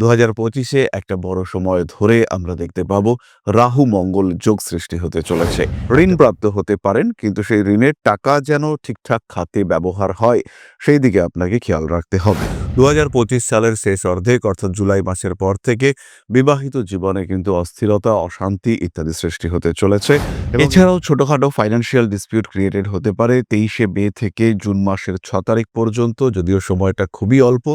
দু হাজার পঁচিশে একটা বড় সময় ধরে আমরা দেখতে পাবো রাহু মঙ্গল যোগ সৃষ্টি হতে চলেছে। ঋণ প্রাপ্ত হতে পারেন, কিন্তু সেই ঋণের টাকা যেন ঠিকঠাক খাতে ব্যবহার হয়, সেই দিকে আপনাকে খেয়াল রাখতে হবে। দু হাজার পঁচিশ সালের শেষ অর্ধেক অর্থাৎ জুলাই মাসের পর থেকে বিবাহিত জীবনে কিন্তু অস্থিরতা অশান্তি ইত্যাদি সৃষ্টি হতে চলেছে। এছাড়াও ছোটখাটো ফাইন্যান্সিয়াল ডিসপিউট ক্রিয়েটেড হতে পারে তেইশে মে থেকে জুন মাসের ছ তারিখ পর্যন্ত যদিও সময়টা খুবই অল্প।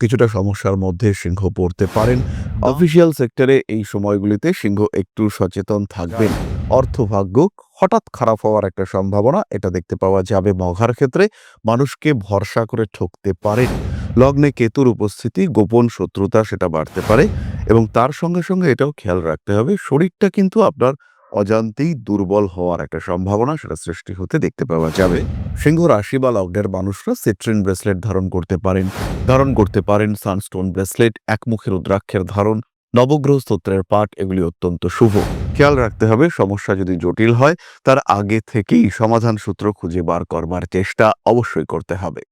কিছুটা সমস্যার মধ্যে সিংহ পড়তে পারেন। অফিসিয়াল সেক্টরে এই সময়গুলিতে সিংহ একটু সচেতন থাকবেন। অর্থভাগ্য হঠাৎ খারাপ হওয়ার একটা সম্ভাবনা এটা দেখতে পাওয়া যাবে মঘার ক্ষেত্রে। মানুষকে ভরসা করে ঠকতে পারেন। লগ্নে কেতুর উপস্থিতি, গোপন শত্রুতা সেটা বাড়তে পারে এবং তার সঙ্গে সঙ্গে এটাও খেয়াল রাখতে হবে, শরীরটা কিন্তু আপনার অজান্তেই দুর্বল হওয়ার একটা সম্ভাবনা সেটা সৃষ্টি হতে দেখতে পাওয়া যাবে। সিংহ রাশি বা লগ্নের মানুষরা সিট্রিন ব্রেসলেট ধারণ করতে পারেন, ধারণ করতে পারেন সানস্টোন ব্রেসলেট একমুখের রুদ্রাক্ষের ধারণ, নবগ্রহ স্তোত্রের পাঠ, এগুলি অত্যন্ত শুভ। খেয়াল রাখতে হবে, সমস্যা যদি জটিল হয়, তার আগে থেকেই সমাধান সূত্র খুঁজে বার করবার চেষ্টা অবশ্যই করতে হবে।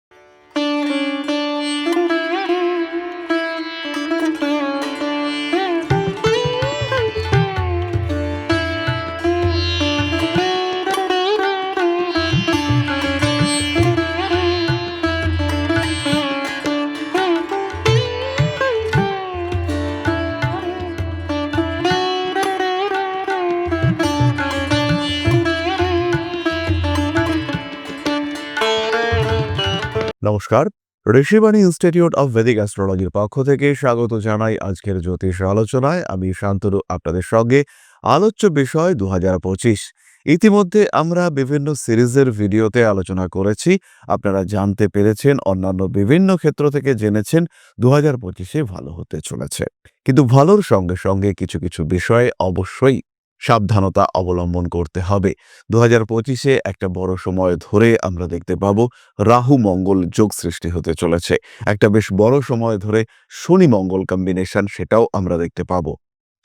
নমস্কার। ঋষিবাণী ইনস্টিটিউট অফ ভেদিক অ্যাস্ট্রোলজির পক্ষ থেকে স্বাগত জানাই আজকের জ্যোতিষ আলোচনায়। আমি শান্তনু, আপনাদের সঙ্গে আলোচ্য বিষয় দু হাজার পঁচিশ। ইতিমধ্যে আমরা বিভিন্ন সিরিজের ভিডিওতে আলোচনা করেছি। আপনারা জানতে পেরেছেন, অন্যান্য বিভিন্ন ক্ষেত্র থেকে জেনেছেন দু হাজার পঁচিশে ভালো হতে চলেছে। কিন্তু ভালোর সঙ্গে সঙ্গে কিছু কিছু বিষয়ে অবশ্যই সাবধানতা অবলম্বন করতে হবে। দু হাজার পঁচিশে একটা বড় সময় ধরে আমরা দেখতে পাবো, রাহু মঙ্গল যোগ সৃষ্টি হতে চলেছে। একটা বেশ বড় সময় ধরে শনি মঙ্গল কম্বিনেশন সেটাও আমরা দেখতে পাবো।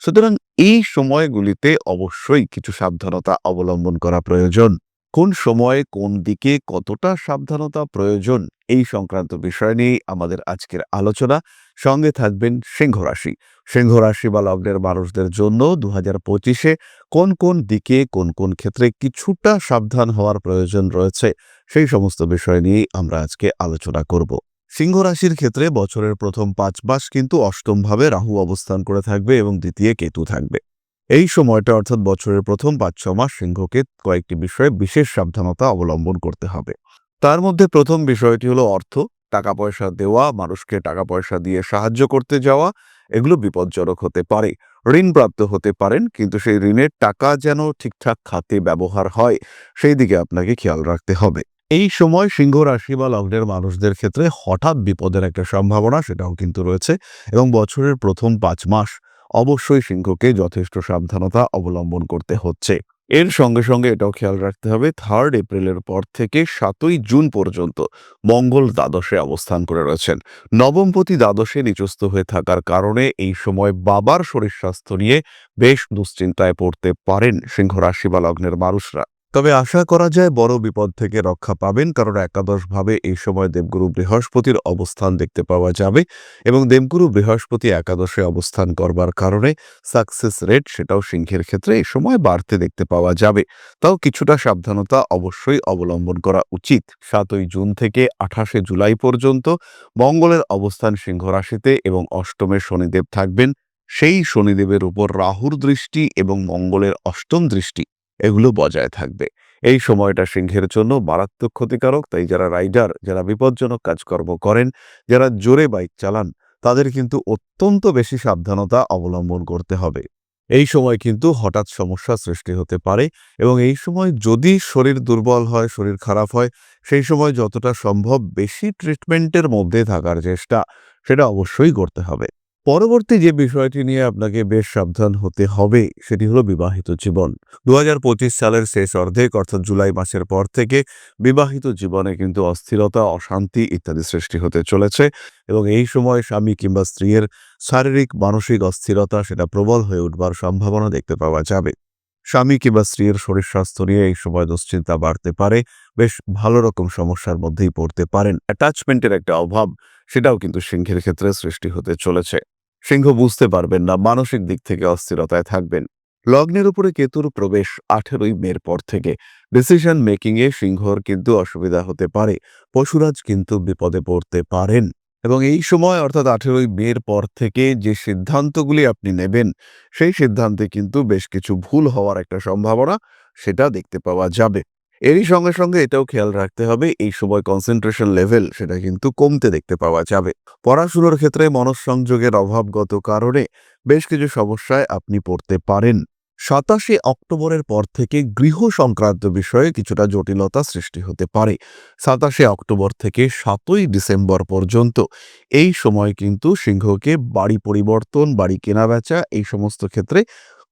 সুতরাং এই সময়গুলিতে অবশ্যই কিছু সাবধানতা অবলম্বন করা প্রয়োজন। কোন সময়ে কোন দিকে কতটা সাবধানতা প্রয়োজন এই সংক্রান্ত বিষয় নিয়েই আমাদের আজকের আলোচনা। সঙ্গে থাকবেন সিংহ রাশি। সিংহ রাশি বা লগ্নের মানুষদের জন্য দু হাজার পঁচিশে কোন কোন দিকে, কোন কোন ক্ষেত্রে কিছুটা সাবধান হওয়ার প্রয়োজন রয়েছে, সেই সমস্ত বিষয় নিয়েই আমরা আজকে আলোচনা করব। সিংহ রাশির ক্ষেত্রে বছরের প্রথম পাঁচ মাস কিন্তু অষ্টমভাবে রাহু অবস্থান করে থাকবে এবং দ্বিতীয় কেতু থাকবে। এই সময়টা অর্থাৎ বছরের প্রথম পাঁচ, ছ মাস সিংহকে কয়েকটি বিষয়ে বিশেষ সাবধানতা অবলম্বন করতে হবে। তার মধ্যে প্রথম বিষয়টি হলো অর্থ। টাকা পয়সা দেওয়া, মানুষকে টাকা পয়সা দিয়ে সাহায্য করতে যাওয়া, এগুলো বিপজ্জনক হতে পারে। ঋণ প্রাপ্ত হতে পারেন, কিন্তু সেই ঋণের টাকা যেন ঠিকঠাক খাতে ব্যবহার হয়, সেই দিকে আপনাকে খেয়াল রাখতে হবে। এই সময় সিংহ রাশি বা লগ্নের মানুষদের ক্ষেত্রে হঠাৎ বিপদের একটা সম্ভাবনা সেটাও কিন্তু রয়েছে এবং বছরের প্রথম পাঁচ মাস অবশ্যই সিংহকে যথেষ্ট সাবধানতা অবলম্বন করতে হচ্ছে। এর সঙ্গে সঙ্গে এটাও খেয়াল রাখতে হবে থার্ড এপ্রিলের পর থেকে সাতই জুন পর্যন্ত মঙ্গল দ্বাদশে অবস্থান করে রয়েছেন। নবমপতি দ্বাদশে নিচস্ত হয়ে থাকার কারণে এই সময় বাবার শরীর স্বাস্থ্য নিয়ে বেশ দুশ্চিন্তায় পড়তে পারেন সিংহ রাশি বা লগ্নের মানুষরা। তবে আশা করা যায় বড় বিপদ থেকে রক্ষা পাবেন, কারণ একাদশভাবে এই সময় দেবগুরু বৃহস্পতির অবস্থান দেখতে পাওয়া যাবে এবং দেবগুরু বৃহস্পতি একাদশে অবস্থান করবার কারণে সাকসেস রেট সেটাও সিংহের ক্ষেত্রে এই সময় বাড়তে দেখতে পাওয়া যাবে। তাও কিছুটা সাবধানতা অবশ্যই অবলম্বন করা উচিত। সাতই জুন থেকে আঠাশে জুলাই পর্যন্ত মঙ্গলের অবস্থান সিংহ রাশিতে এবং অষ্টমে শনিদেব থাকবেন। সেই শনিদেবের উপর রাহুর দৃষ্টি এবং মঙ্গলের অষ্টম দৃষ্টি এগুলো বজায় থাকবে। এই সময়টা সিংহের জন্য মারাত্মক ক্ষতিকারক। তাই যারা রাইডার, যারা বিপজ্জনক কাজকর্ম করেন, যারা জোরে বাইক চালান, তাদের কিন্তু অত্যন্ত বেশি সাবধানতা অবলম্বন করতে হবে। এই সময় কিন্তু হঠাৎ সমস্যা সৃষ্টি হতে পারে এবং এই সময় যদি শরীর দুর্বল হয়, শরীর খারাপ হয়, সেই সময় যতটা সম্ভব বেশি ট্রিটমেন্টের মধ্যে থাকার চেষ্টা, সেটা অবশ্যই করতে হবে। পরবর্তী যে বিষয়টি নিয়ে আপনাকে বেশ সাবধান হতে হবে, সেটি হলো বিবাহিত জীবন। দু হাজার পঁচিশ সালের শেষ অর্ধেক, অর্থাৎ জুলাই মাসের পর থেকে বিবাহিত জীবনে কিন্তু অস্থিরতা, অশান্তি ইত্যাদি সৃষ্টি হতে চলেছে এবং এই সময় স্বামী কিংবা স্ত্রীর শারীরিক, মানসিক অস্থিরতা সেটা প্রবল হয়ে উঠবার সম্ভাবনা দেখতে পাওয়া যাবে। স্বামী কিংবা স্ত্রীর শরীর স্বাস্থ্য নিয়ে এই সময় দুশ্চিন্তা বাড়তে পারে, বেশ ভালো রকম সমস্যার মধ্যেই পড়তে পারেন। অ্যাটাচমেন্টের একটা অভাব, সেটাও কিন্তু সিংহের ক্ষেত্রে সৃষ্টি হতে চলেছে। সিংহ বুঝতে পারবেন না, মানসিক দিক থেকে অস্থিরতায় থাকবেন। লগ্নের উপরে কেতুর প্রবেশ আঠেরোই মের পর থেকে। ডিসিশন মেকিং এ সিংহর কিন্তু অসুবিধা হতে পারে, পশুরাজ কিন্তু বিপদে পড়তে পারেন। এবং এই সময় অর্থাৎ আঠেরোই মের পর থেকে যে সিদ্ধান্তগুলি আপনি নেবেন, সেই সিদ্ধান্তে কিন্তু বেশ কিছু ভুল হওয়ার একটা সম্ভাবনা, সেটা দেখতে পাওয়া যাবে। এরই সঙ্গে সঙ্গে এটাও খেয়াল রাখতে হবে, এই সময় কনসেন্ট্রেশন লেভেল সেটা কিন্তু কমতে দেখতে পাওয়া যাবে। পড়াশুনোর ক্ষেত্রে মনঃসংযোগের অভাবগত কারণে বেশ কিছু সমস্যায় আপনি পড়তে পারেন। সাতাশে অক্টোবরের পর থেকে গৃহ সংক্রান্ত বিষয়ে কিছুটা জটিলতা সৃষ্টি হতে পারে। সাতাশে অক্টোবর থেকে সাতই ডিসেম্বর পর্যন্ত এই সময় কিন্তু সিংহকে বাড়ি পরিবর্তন, বাড়ি কেনাবেচা এই সমস্ত ক্ষেত্রে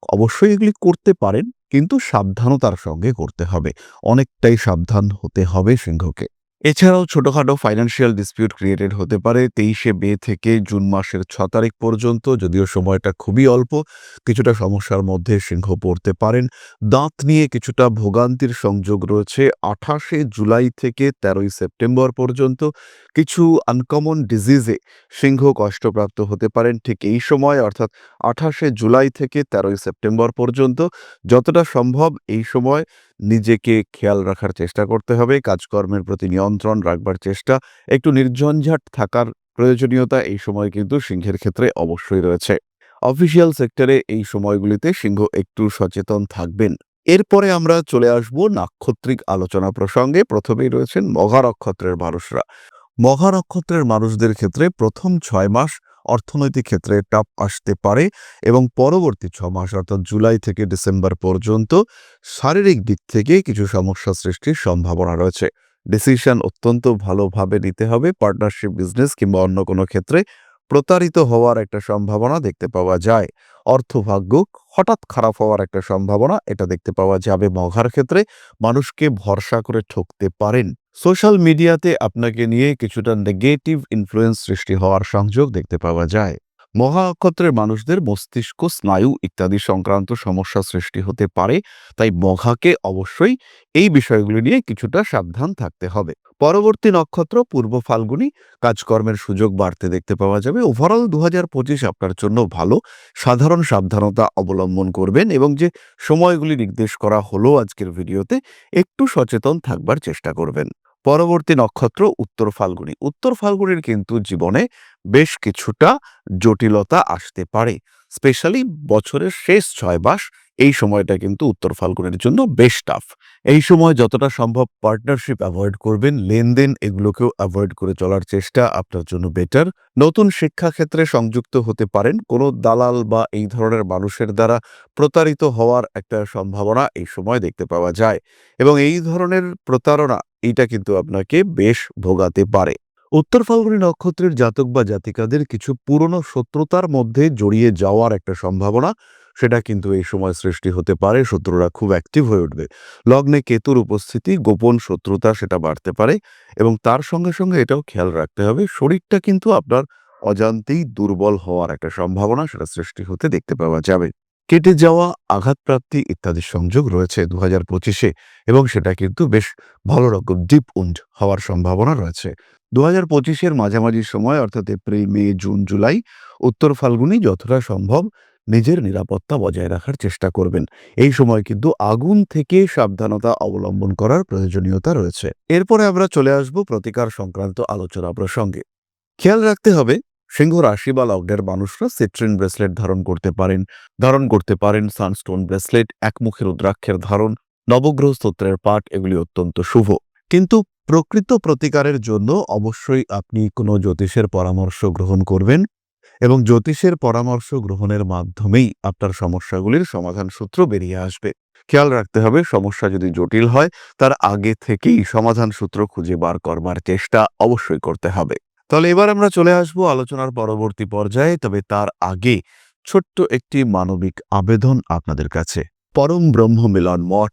অবশ্যই এগুলি করতে পারেন কিন্তু সাবধানতার সঙ্গে করতে হবে। অনেকটাই সাবধান হতে হবে সিংহকে। এছাড়াও ছোটখাটো ফাইন্যান্সিয়াল ডিসপিউট ক্রিয়েটেড হতে পারে তেইশে মে থেকে জুন মাসের ছ তারিখ পর্যন্ত, যদিও সময়টা খুবই অল্প, কিছুটা সমস্যার মধ্যে সিংহ পড়তে পারেন। দাঁত নিয়ে কিছুটা ভোগান্তির সংযোগ রয়েছে আঠাশে জুলাই থেকে তেরোই সেপ্টেম্বর পর্যন্ত। কিছু আনকমন ডিজিজে সিংহ কষ্টপ্রাপ্ত হতে পারেন ঠিক এই সময়, অর্থাৎ আঠাশে জুলাই থেকে তেরোই সেপ্টেম্বর পর্যন্ত। যতটা সম্ভব এই সময় নিজেকে খেয়াল রাখার চেষ্টা করতে হবে, কাজকর্মের প্রতি নিয়ন্ত্রণ রাখবার চেষ্টা, একটু নির্ঝঞ্ঝাট থাকার প্রয়োজনীয়তা এই সময় কিন্তু সিংহের ক্ষেত্রে অবশ্যই রয়েছে। অফিসিয়াল সেক্টরে এই সময়গুলিতে সিংহ একটু সচেতন থাকবেন। এরপরে আমরা চলে আসব নাক্ষত্রিক আলোচনা প্রসঙ্গে। প্রথমেই রয়েছেন মঘা নক্ষত্রের মানুষরা। মঘা নক্ষত্রের মানুষদের ক্ষেত্রে প্রথম ছয় মাস অর্থনৈতিক ক্ষেত্রে টাপ আসতে পারে এবং পরবর্তী ছ মাস অর্থাৎ জুলাই থেকে ডিসেম্বর পর্যন্ত শারীরিক দিক থেকে কিছু সমস্যা সৃষ্টির সম্ভাবনা রয়েছে। ডিসিশন অত্যন্ত ভালোভাবে নিতে হবে পার্টনারশিপ বিজনেস কিংবা অন্য কোনো ক্ষেত্রে প্রতারিত হওয়ার একটা সম্ভাবনা দেখতে পাওয়া যায়। অর্থভাগ্য হঠাৎ খারাপ হওয়ার একটা সম্ভাবনা এটা দেখতে পাওয়া যাবে মঘার ক্ষেত্রে। মানুষকে ভরসা করে ঠকতে পারেন। সোশ্যাল মিডিয়াতে আপনাকে নিয়ে কিছুটা নেগেটিভ ইনফ্লুয়েন্স সৃষ্টি হওয়ার সংযোগ দেখতে পাওয়া যায়। মহা নক্ষত্রের মানুষদের মস্তিষ্ক, স্নায়ু ইত্যাদি সংক্রান্ত সমস্যা সৃষ্টি হতে পারে, তাই মঘাকে অবশ্যই এই বিষয়গুলি নিয়ে কিছুটা সাবধান থাকতে হবে। পরবর্তী নক্ষত্র, পূর্ব ফাল্গুনি, কাজকর্মের সুযোগ বাড়তে দেখতে পাওয়া যাবে। ওভারঅল দু হাজার পঁচিশ আপনার জন্য ভালো। সাধারণ সাবধানতা অবলম্বন করবেন এবং যে সময়গুলি নির্দেশ করা হলো আজকের ভিডিওতে, একটু সচেতন থাকবার চেষ্টা করবেন। পরবর্তী নক্ষত্র উত্তর ফাল্গুনি। উত্তর ফাল্গুনির কিন্তু জীবনে বেশ কিছুটা জটিলতা আসতে পারে। স্পেশালি বছরের শেষ ছয় মাস, এই সময়টা কিন্তু উত্তর ফাল্গুনের জন্য বেশ টাফ এই সময় যতটা সম্ভব পার্টনারশিপ অ্যাভয়েড করবেন, লেনদেন এগুলোকেও অ্যাভয়েড করে চলার চেষ্টা আপনার জন্য বেটার নতুন শিক্ষাক্ষেত্রে সংযুক্ত হতে পারেন, কোনো দালাল বা এই ধরনের মানুষের দ্বারা প্রতারিত হওয়ার একটা সম্ভাবনা এই সময় দেখতে পাওয়া যায়। এবং এই ধরনের প্রতারণা এটা কিন্তু আপনাকে বেশ ভোগাতে পারে। উত্তর ফাল্গুনী নক্ষত্রের জাতক বা জাতিকাদের কিছু পুরনো শত্রুতার মধ্যে জড়িয়ে যাওয়ার একটা সম্ভাবনা, সেটা কিন্তু এই সময় সৃষ্টি হতে পারে, শত্রুরা খুব অ্যাক্টিভ হয়ে উঠবে। লগ্নে কেতুর উপস্থিতি, গোপন শত্রুতা সেটা বাড়তে পারে এবং তার সঙ্গে সঙ্গে এটাও খেয়াল রাখতে হবে, শরীরটা কিন্তু আপনার অজান্তেই দুর্বল হওয়ার একটা সম্ভাবনা, সেটা সৃষ্টি হতে দেখতে পাওয়া যাবে। কেটে যাওয়া, আঘাতপ্রাপ্তি ইত্যাদির সংযোগ রয়েছে দু হাজার পঁচিশে এবং সেটা কিন্তু বেশ ভালো রকম ডিপ উন্ড হওয়ার সম্ভাবনা রয়েছে। দু হাজার পঁচিশের মাঝামাঝি সময়, অর্থাৎ এপ্রিল, মে, জুন, জুলাই, উত্তর ফাল্গুনি যতটা সম্ভব নিজের নিরাপত্তা বজায় রাখার চেষ্টা করবেন। এই সময় কিন্তু আগুন থেকে সাবধানতা অবলম্বন করার প্রয়োজনীয়তা রয়েছে। এরপরে আমরা চলে আসব প্রতিকার সংক্রান্ত আলোচনা প্রসঙ্গে। খেয়াল রাখতে হবে সিংহ রাশি বা লগ্নের মানুষরা সিট্রিন ব্রেসলেট ধারণ করতে পারেন। ধারণ করতে পারেন সানস্টোন ব্রেসলেট একমুখী রুদ্রাক্ষের ধারণ নবগ্রহ স্তোত্রের পাঠ, এগুলি অত্যন্ত শুভ। কিন্তু প্রকৃত প্রতিকারের জন্য অবশ্যই আপনি কোনো জ্যোতিষের পরামর্শ গ্রহণ করবেন এবং জ্যোতিষের পরামর্শ গ্রহণের মাধ্যমেই আপনার সমস্যাগুলির সমাধান সূত্র বেরিয়ে আসবে। খেয়াল রাখতে হবে, সমস্যা যদি জটিল হয়, তার আগে থেকেই সমাধান সূত্র খুঁজে বার করবার চেষ্টা অবশ্যই করতে হবে। তাহলে এবার আমরা চলে আসব আলোচনার পরবর্তী পর্যায়ে, তবে তার আগে ছোট্ট একটি মানবিক আবেদন আপনাদের কাছে। পরম ব্রহ্ম মিলন মঠ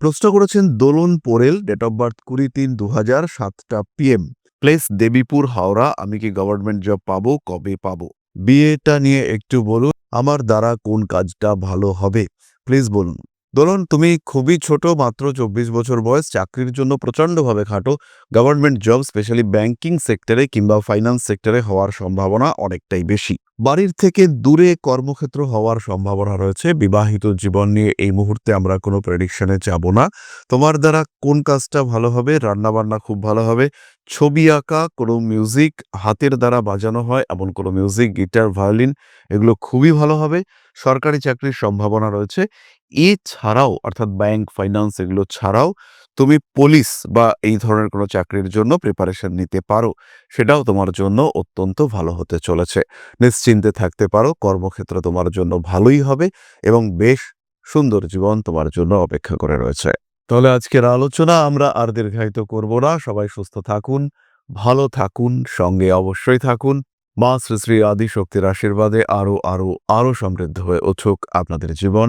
প্রশ্ন করেছেন Dolan Porel date of birth কুড়ি তিন দু হাজার সাতটা পিএম প্লেস দেবীপুর, হাওড়া, আমি কি গভর্নমেন্ট জব পাব, কবে পাব? বিয়েটা নিয়ে একটু বলুন, আমার দ্বারা কোন কাজটা ভালো হবে? প্লিজ বলুন। দোলন, তুমি খুবই ছোট, মাত্র চব্বিশ বছর বয়স, চাকরির জন্য প্রচণ্ডভাবে খাটো। গভর্নমেন্ট জব স্পেশালি ব্যাংকিং সেক্টরে কিংবা ফাইন্যান্স সেক্টরে হওয়ার সম্ভাবনা অনেকটাই বেশি। বাড়ির থেকে দূরে কর্মক্ষেত্র হওয়ার সম্ভাবনা রয়েছে। বিবাহিত জীবন নিয়ে এই মুহূর্তে আমরা কোনো প্রেডিকশনে যাব না। তোমার দ্বারা কোন কাজটা ভালো হবে, রান্নাবান্না খুব ভালো হবে, ছবি আঁকা, কোনো মিউজিক হাতের দ্বারা বাজানো হয়, এমন কোনো মিউজিক গিটার ভায়োলিন এগুলো খুবই ভালো হবে। সরকারি চাকরির সম্ভাবনা রয়েছে। এছাড়াও, অর্থাৎ ব্যাংক ফাইন্যান্স এগুলো ছাড়াও তুমি পুলিশ বা এই ধরনের কোনো চাকরির জন্য প্রিপারেশন নিতে পারো। সেটাও তোমার জন্য অত্যন্ত ভালো হতে চলেছে। নিশ্চিন্তে থাকতে পারো, কর্মক্ষেত্র তোমার জন্য ভালোই হবে এবং বেশ সুন্দর জীবন তোমার জন্য অপেক্ষা করে রয়েছে। তাহলে আজকের আলোচনা আমরা আর দীর্ঘায়িত করব না। সবাই সুস্থ থাকুন, ভালো থাকুন, সঙ্গে অবশ্যই থাকুন। মা শ্রী শ্রী আদি শক্তির আশীর্বাদে আরও আরও আরও সমৃদ্ধ হয়ে উঠুক আপনাদের জীবন।